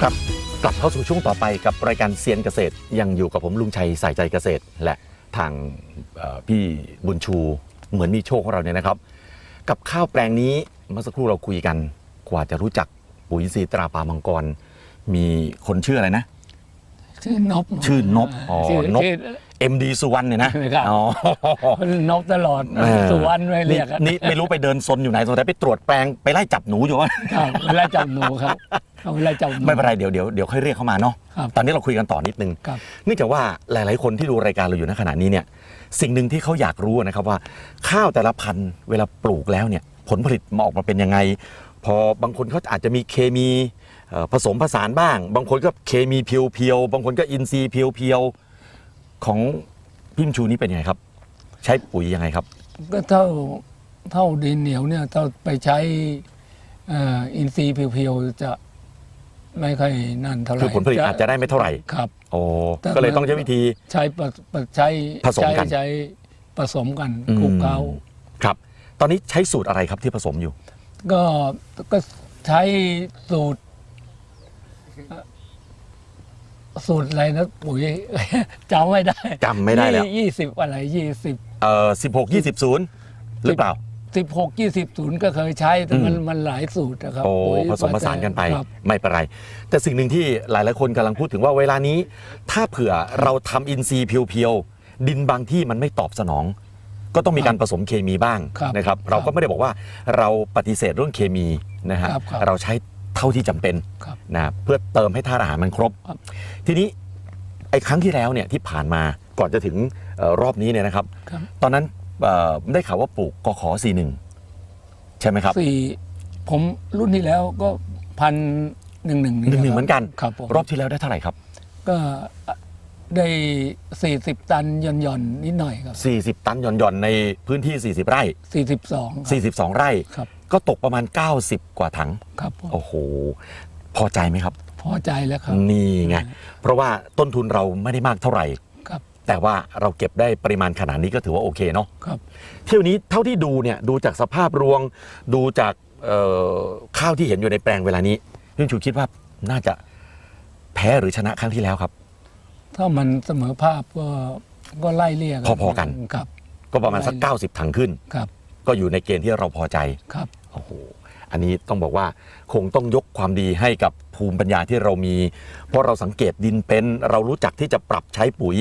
กลับกลับเข้าสู่ช่วงต่อไปกับรายการเซียนเกษตร ยังอยู่กับผมลุงชัยสายใจเกษตร และทางเอ่อพี่บุญชูเหมือนมีโชคของเราเนี่ยนะครับ กับข้าวแปลงนี้เมื่อสักครู่เราคุยกัน กว่าจะรู้จักปุ๋ยอินทรีย์ตราปามังกร มีคนชื่ออะไรนะ ชื่อนบชื่อนบอ๋อชื่นบ ชื่อ MD สุวรรณเนี่ยนะครับ อ๋อ นบตลอดเออ สุวรรณไม่เรียกอะนี่นี่ไม่รู้ไปเดินซนอยู่ไหนสงสัยไปตรวจแปลงไปไล่จับหนูอยู่วะ ครับเวลาจับหนูครับเอาเวลาจับหนู ไม่เป็นไรเดี๋ยวเดี๋ยวเดี๋ยวค่อยเรียกเข้ามาเนาะครับ ตอนนี้เราคุยกันต่อนิดนึง ครับ เนื่องจากว่าหลาย ๆ คนที่ดูรายการเราอยู่ณขณะนี้เนี่ยสิ่งหนึ่งที่เขาอยากรู้นะครับว่า ข้าวแต่ละพันธุ์เวลาปลูกแล้วเนี่ยผลผลิตมาออกมาเป็นยังไง พอบางคนเขาอาจจะมีเคมีเอ่อ ผสมผสานบ้าง บางคนก็เคมีเพียวๆ บางคนก็อินทรีย์เพียวๆ ของพิมชูนี่เป็นยังไงครับ ใช้ปุ๋ยยังไงครับ ก็เท่าเท่าดินเหนียวเนี่ยถ้าไปใช้เอ่ออินทรีย์เพียวๆจะไม่ค่อยนั่นเท่าไหร่คือผลผลิตอาจจะได้ไม่เท่าไหร่ครับโอ้แต่ก็เลยต้องใช้วิธีใช้ปะปะใช้ผสมกันใช้ใช้ผสมกันอืมคลุกเคล้าครับ ตอนนี้ใช้สูตรอะไรครับที่ผสมอยู่ ก็ก็ใช้สูตรเอ่อ สูตรอะไรนะปุ๋ย จำไม่ได้จำไม่ได้แล้ว ยี่สิบอะไรยี่สิบเอ่อสิบหกยี่สิบศูนย์หรือเปล่าสิบหกยี่สิบศูนย์ก็เคยใช้แต่มันอืมมันหลายสูตรนะครับโอ้ปุ๋ยผสมผสานกันไปครับไม่เป็นไร แต่สิ่งหนึ่งที่หลายๆคนกำลังพูดถึงว่าเวลานี้ ถ้าเผื่อเราทำอินทรีย์เพียวๆดินบางที่มันไม่ตอบสนอง ก็ต้องมีการผสมเคมีบ้างครับนะครับครับ เราก็ไม่ได้บอกว่าเราปฏิเสธเรื่องเคมีนะฮะครับครับเราใช้ เท่าที่จำเป็นครับนะเพื่อเติมให้ธาตุอาหารมันครบ ครับ ทีนี้ไอ้ครั้งที่แล้วเนี่ยที่ผ่านมาก่อนจะถึงเอ่อรอบนี้เนี่ยนะครับ ครับตอนนั้นเอ่อได้ข่าวว่าปลูกกขอสี่หนึ่งใช่ไหมครับ สี่ผมรุ่นที่แล้วก็พันหนึ่งหนึ่งหนึ่งหนึ่งเหมือนกัน ครับผมรอบที่แล้วได้เท่าไหร่ครับ ก็ได้สี่สิบตันหย่อนหย่อนๆนิดหน่อยครับ40 ตันหย่อนๆในพื้นที่ 40 ไร่ สี่สิบสอง42 ไร่ ครับ ก็ตกประมาณ 90 กว่าถัง ครับผมโอ้โห พอใจไหมครับ พอใจแล้วครับ นี่ไง เพราะว่าต้นทุนเราไม่ได้มากเท่าไหร่ ครับ แต่ว่าเราเก็บได้ปริมาณขนาดนี้ก็ถือว่าโอเคเนาะ ครับ เที่ยวนี้เท่าที่ดูเนี่ยดูจากสภาพรวง ดูจากเอ่อข้าวที่เห็นอยู่ในแปลงเวลานี้พี่ชูคิดว่าน่าจะแพ้หรือชนะครั้งที่แล้วครับ ถ้ามันเสมอภาพก็ก็ไล่เรียกพอๆกัน ครับ ก็ประมาณสัก 90 ถังขึ้น ครับ ก็อยู่ในเกณฑ์ที่เราพอใจครับโอ้โหอันนี้ต้องบอกว่าคงต้องยกความดีให้กับภูมิปัญญาที่เรามี เพราะเราสังเกตดินเป็น เรารู้จักที่จะปรับใช้ปุ๋ย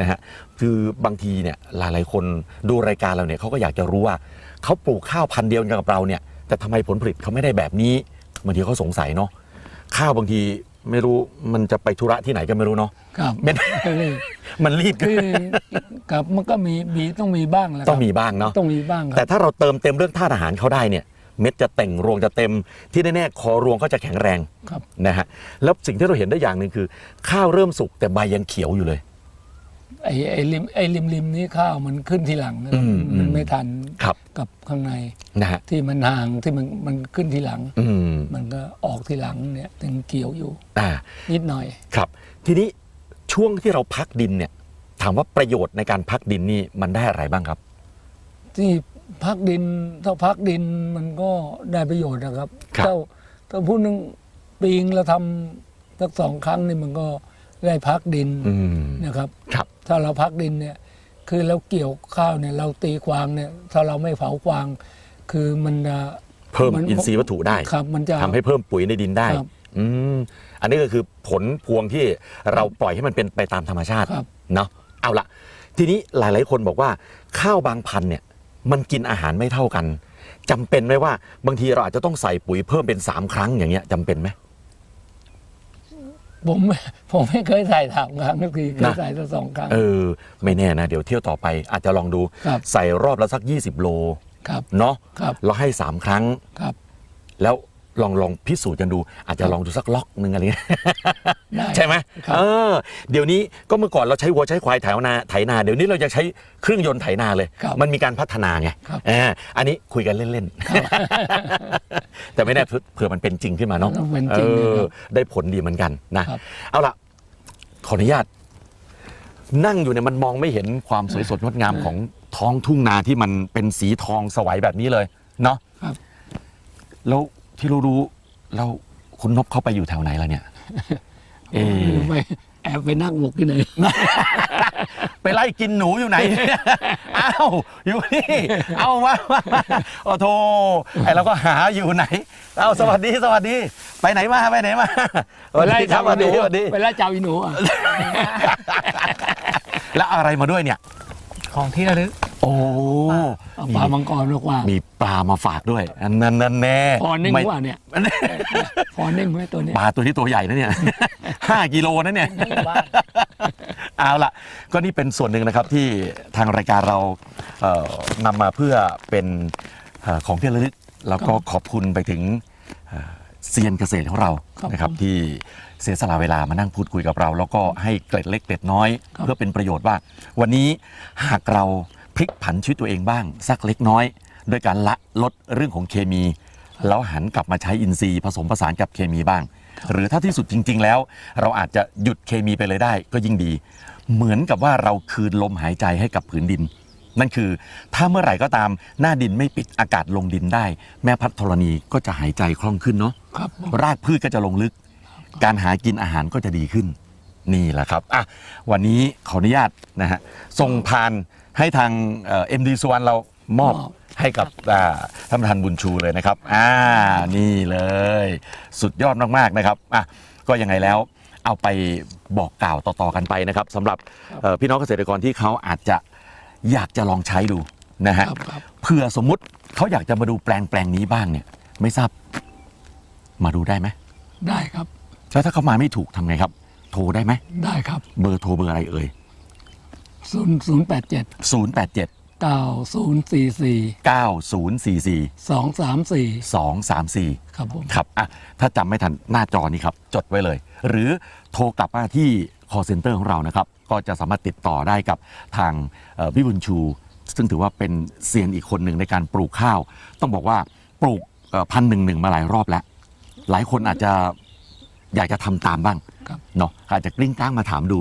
นะฮะคือบางทีเนี่ยหลายๆ คนดูรายการเราเนี่ยเขาก็อยากจะรู้ว่าเขาปลูกข้าวพันธุ์เดียวกันกับเราเนี่ยแต่ทำไมผลผลิตเขาไม่ได้แบบนี้บางทีเขาสงสัยเนาะข้าวบางทีไม่รู้มันจะไปธุระที่ไหนก็ไม่รู้เนาะครับเม็ด มันรีบคือกับมันก็มีมีต้องมีบ้างแหละครับต้องมีบ้างเนาะต้องมีบ้างคแต่รับถ้าเราเติมเต็มเรื่องธาตุอาหารเขาได้เนี่ย เม็ดจะเต่งรวงจะเต็ม ที่แน่ๆคอรวงเขาจะแข็งแรงครับนะฮะแล้วสิ่งที่เราเห็นได้อย่างหนึ่งคือ ข้าวเริ่มสุกแต่ใบยังเขียวอยู่เลย ไอ้ไอ้ริมไอ้ริมริมนี้ข้าวมันขึ้นทีหลังนะครับอืมมันอืมไม่ทันครับกับข้างในนะฮะที่มันห่างที่มันมันขึ้นทีหลัง อืมมันก็ออกทีหลังเนี่ยถึงเขียวอยู่อ่า นิดหน่อย ครับทีนี้ ช่วงที่เราพักดินเนี่ย ถามว่าประโยชน์ในการพักดินนี่มันได้อะไรบ้างครับ ที่พักดินถ้าพักดินมันก็ได้ประโยชน์นะครับครับถ้าถ้าพูดนึงปีงเราทำสักสองครั้งนี่มันก็ได้พักดินอืม นะครับ ครับ ถ้าเราพักดินเนี่ยคือเราเกี่ยวข้าวเนี่ยเราตีควางเนี่ยถ้าเราไม่เผาควาง คือมันจะเพิ่มมันอินทรีย์วัตถุได้ครับมันจะ ทำให้เพิ่มปุ๋ยในดินได้ ครับ อืมอันนี้ก็คือผลพวงที่เราปล่อยให้มันเป็นไปตามธรรมชาติครับ เนาะเอาละทีนี้หลาย ๆ คนบอกว่าข้าวบางพันธุ์เนี่ย มันกินอาหารไม่เท่ากันจำเป็นไหมว่าบางทีเราอาจจะต้องใส่ปุ๋ยเพิ่มเป็นสามครั้งอย่างเงี้ยจำเป็นไหม ผมไม่ผมไม่เคยใส่ถามครั้งก็คือเคยนะ ใส่สักสองครั้ง เออ ไม่แน่นะ เดี๋ยวเที่ยวต่อไปอาจจะลองดู ครับ ใส่รอบละสัก 20 โล ครับ เนาะครับเราให้ 3 ครั้ง ครับ แล้ว ลองลองพิสูจน์กันดู อาจจะลองดูสักล็อกหนึ่งอะไรเงี้ยได้ใช่ไหมครับเออเดี๋ยวนี้ก็เมื่อก่อนเราใช้วัวใช้ควายไถนาไถนา เดี๋ยวนี้เราจะใช้เครื่องยนต์ไถนาเลยครับมันมีการพัฒนาไงครับอ่าอันนี้คุยกันเล่นๆแต่ไม่แน่เผื่อมันเป็นจริงขึ้นมาเนาะต้องเป็นจริงเอนะคอรับได้ผลดีเหมือนกันนะครับเอาล่ะขออนุญาต นั่งอยู่เนี่ยมันมองไม่เห็นความสวยสดงดงามของท้องทุ่งนาที่มันเป็นสีทองสวัยแบบนี้เลย เนาะครับแล้ว ที่เรารู้เราคุณนบเข้าไปอยู่แถวไหนแล้วเนี่ย เอะไปแอบไปนั่งหมกที่ไหน ไปไล่กินหนูอยู่ไหน อ้าวอยู่นี่ เอามามามาโอ้โทไอเราก็หาอยู่ไหน เอาสวัสดีสวัสดี ไปไหนมาไปไหนมาสวัสดีครับสวัสดีสวัสดีไปไล่เจ้าอีหนูอะแล้วอะไรมาด้วยเนี่ย ของที่ระลึก โอ้เอาปลามังกรมากกว่ามีปลามาฝากด้วย อันนั้นนั่นแน่พอนิ่งไม่ว่าเนี่ยพอนิ่งไหมตัวเนี้ยปลาตัวที่ตัวใหญ่นะเนี่ยห้ากิโลนะเนี่ยทั้งหมู่บ้านเอาละก็นี่เป็นส่วนหนึ่งนะครับที่ทางรายการเราเอ่อนำมาเพื่อเป็นเอ่อของที่ระลึกแล้วก็ขอบคุณไปถึงเอ่อเซียนเกษตรของเรานะครับที่เสียสละเวลามานั่งพูดคุยกับเรา แล้วก็ให้เกร็ดเล็กเกร็ดน้อย เพื่อเป็นประโยชน์ว่า วันนี้หากเรา พลิกผันชีวิตตัวเองบ้างสักเล็กน้อยโดยการละลดเรื่องของเคมี แล้วหันกลับมาใช้อินทรีย์ผสมผสานกับเคมีบ้าง หรือถ้าที่สุดจริง ๆ แล้ว เราอาจจะหยุดเคมีไปเลยได้ก็ยิ่งดี เหมือนกับว่าเราคืนลมหายใจให้กับผืนดิน นั่นคือถ้าเมื่อไหร่ก็ตามหน้าดินไม่ปิดอากาศลงดินได้ แม่พัดธรณีก็จะหายใจคล่องขึ้นเนาะครับผมรากพืชก็จะลงลึก การหากินอาหารก็จะดีขึ้น นี่แหละครับอะวันนี้ขออนุญาตนะฮะส่งผ่าน ให้ทางเอ็มดีสุวรรณเรามอบมอบให้กับอ่าท่านประธานบุญชูเลยนะครับ อ่า นี่เลย สุดยอดมากๆนะครับ อะ ก็ยังไงแล้วเอาไปบอกกล่าวต่อๆกันไปนะครับสำหรับเอ่อพี่น้องเกษตรกรที่เขาอาจจะอยากจะลองใช้ดูนะฮะครับครับเผื่อสมมุติเขาอยากจะมาดูแปลงแปลงนี้บ้างเนี่ย ไม่ทราบมาดูได้ไหมได้ครับ แล้วถ้าเขามาไม่ถูกทำไงครับ โทรได้ไหมได้ครับ เบอร์โทรเบอร์อะไรเอ่ย ศูนย์ศูนย์แปดเจ็ด0 8 7 เก้าศูนย์สี่สี่9 0 4 4 สองสามสี่2 3 4 ครับผม ครับอะถ้าจำไม่ทันหน้าจอนี้ครับ จดไว้เลย หรือโทรกลับมาที่ call center ของเรานะครับ ก็จะสามารถติดต่อได้กับทางเอ่อพี่บุญชู ซึ่งถือว่าเป็นเซียนอีกคนหนึ่งในการปลูกข้าว ต้องบอกว่าปลูกพันหนึ่งหนึ่งมาหลายรอบแล้ว หลายคนอาจจะอยากจะทำตามบ้างครับ เนาะอาจจะกลิ้งกล้างมาถามดู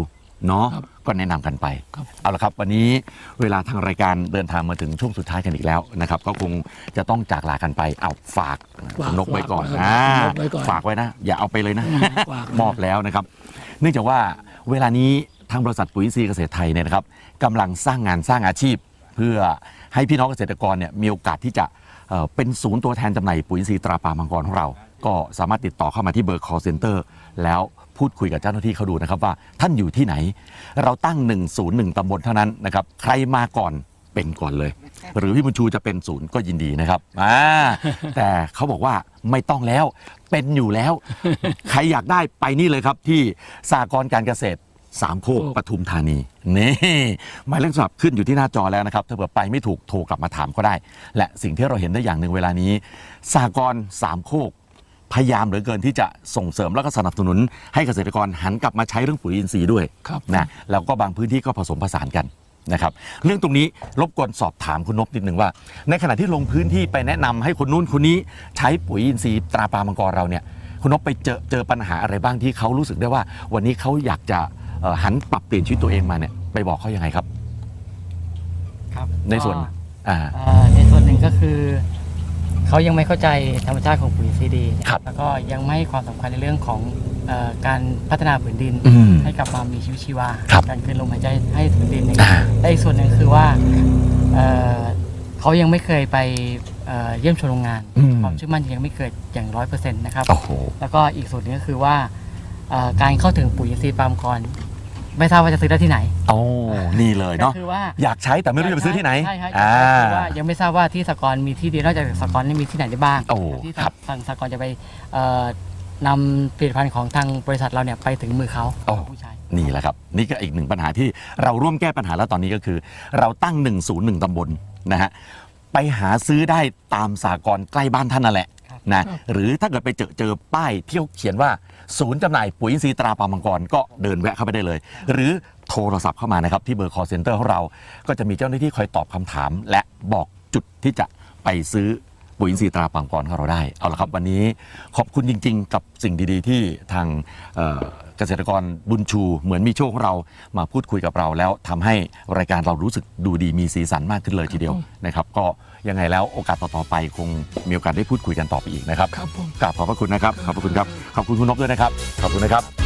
เนาะครับ ก็แนะนำกันไปครับเอาละครับวันนี้เวลาทางรายการเดินทางมาถึงช่วงสุดท้ายกันอีกแล้วนะครับ ก็คงจะต้องจากลากันไปเอาฝากคุณนกไว้ก่อนฝากอ่าฝากไว้ก่อนฝากไว้นะ อย่าเอาไปเลยนะฝากมอบแล้วนะครับ เนื่องจากว่าเวลานี้ทางบริษัทปุ๋ยอินทรีย์เกษตรไทยเนี่ยนะครับกำลังสร้างงานสร้างอาชีพ เพื่อให้พี่น้องเกษตรกรเนี่ยมีโอกาสที่จะเอ่อเป็นศูนย์ตัวแทนจำหน่ายปุ๋ยอินทรีย์ตราปามังกรของเรา ก็สามารถติดต่อเข้ามาที่เบอร์ call center แล้ว พูดคุยกับเจ้าหน้าที่เขาดูนะครับว่าท่านอยู่ที่ไหน เราตั้ง 101ตำบลเท่านั้นนะครับใครมาก่อนเป็นก่อนเลย หรือพี่บุญชูจะเป็นศูนย์ก็ยินดีนะครับอ่าแต่เขาบอกว่าไม่ต้องแล้วเป็นอยู่แล้ว ใครอยากได้ไปนี่เลยครับที่สากรณ์การเกษตรสามโคกปทุมธานีนี่หมายเลขโทรศัพท์ขึ้นอยู่ที่หน้าจอแล้วนะครับถ้าเผื่อไปไม่ถูกโทรกลับมาถามก็ได้ และสิ่งที่เราเห็นได้อย่างหนึ่งเวลานี้สากรณ์สามโคก พยายามเหลือเกินที่จะส่งเสริมแล้วก็สนับสนุนให้เกษตรกรหันกลับมาใช้เรื่องปุ๋ยอินทรีย์ด้วยครับนะแล้วก็บางพื้นที่ก็ผสมผสานกันนะครับเรื่องตรงนี้รบกวนสอบถามคุณนพนิดหนึ่งว่า ในขณะที่ลงพื้นที่ไปแนะนำให้คนนู้นคนนี้ใช้ปุ๋ยอินทรีย์ตราปลามังกรเราเนี่ยคุณนพไปเจอเจอปัญหาอะไรบ้างที่เขารู้สึกได้ว่า วันนี้เขาอยากจะเอ่อหันปรับเปลี่ยนชีวิตตัวเองมาเนี่ยไปบอกเขายังไงครับครับในส่วนก็อ่าเอ่อในส่วนหนึ่งก็คือ เขายังไม่เข้าใจธรรมชาติของปุ๋ยซีดีครับแล้วก็ยังไม่ให้ความสำคัญในเรื่องของเอ่อการพัฒนาผืนดินอืมให้กลับมามีชีวิตชีวา ครับการคืนลมหายใจให้ผืนดินนะคอ่ารับและอีกส่วนหนึ่งคือว่าเอ่อเขายังไม่เคยไปเอ่อเยี่ยมชมโรงงาน อืมความเชื่อมั่นยังไม่เกิดอย่างร้อยเปอร์เซ็นต์นะครับ โอ้โห แล้วก็อีกส่วนหนึงก็คือว่าเอ่อการเข้าถึงปุ๋ยอินทรีย์ปาล์มกร ไม่ทราบว่าจะซื้อได้ที่ไหนโอ้นี่เลยเนาะก็คือว่าอยากใช้แต่ไม่รู้จะไปซื้อที่ไหนใช่ครับอ่า คือว่ายังไม่ทราบว่าที่สกรมีที่เดียวนอกจากสกรนี่มีที่ไหนได้บ้างโอ้ที่ครับ ทางสกรจะไปเอ่อนำผลิตภัณฑ์ของทางบริษัทเราเนี่ยไปถึงมือเขาโอ้ ผู้ใช้ นี่แหละครับ นี่ก็อีกหนึ่งปัญหาที่เราร่วมแก้ปัญหาแล้วตอนนี้ก็คือ เราตั้ง 101 ตำบลนะฮะ ไปหาซื้อได้ตามสากลใกล้บ้านท่านนั่นแหละครับ นะหรือถ้าเกิดไปเจอเจอป้ายที่เขาเขียนว่า ศูนย์จำหน่ายปุ๋ยอินทรีย์ตราปามังกรก็เดินแวะเข้าไปได้เลย หรือโทรศัพท์เข้ามานะครับ ที่เบอร์ call center ของเรา ก็จะมีเจ้าหน้าที่คอยตอบคำถาม และบอกจุดที่จะไปซื้อ ปุ๋ยอินทรีย์ตราปังกรของเราได้ เอาละครับวันนี้ขอบคุณจริง ๆ กับสิ่งดีๆ ที่ทางเอ่อเกษตรกรบุญชูเหมือนมีโชคของเรามาพูดคุยกับเรา แล้วทำให้รายการเรารู้สึกดูดีมีสีสันมากขึ้นเลยทีเดียวนะครับ ก็ยังไงแล้วโอกาสต่อๆไปคงมีโอกาสได้พูดคุยกันต่อไปอีกนะครับครับผม กราบขอบพระคุณนะครับขอบพระคุณครับขอบคุณคุณนพด้วยนะครับขอบคุณนะครับ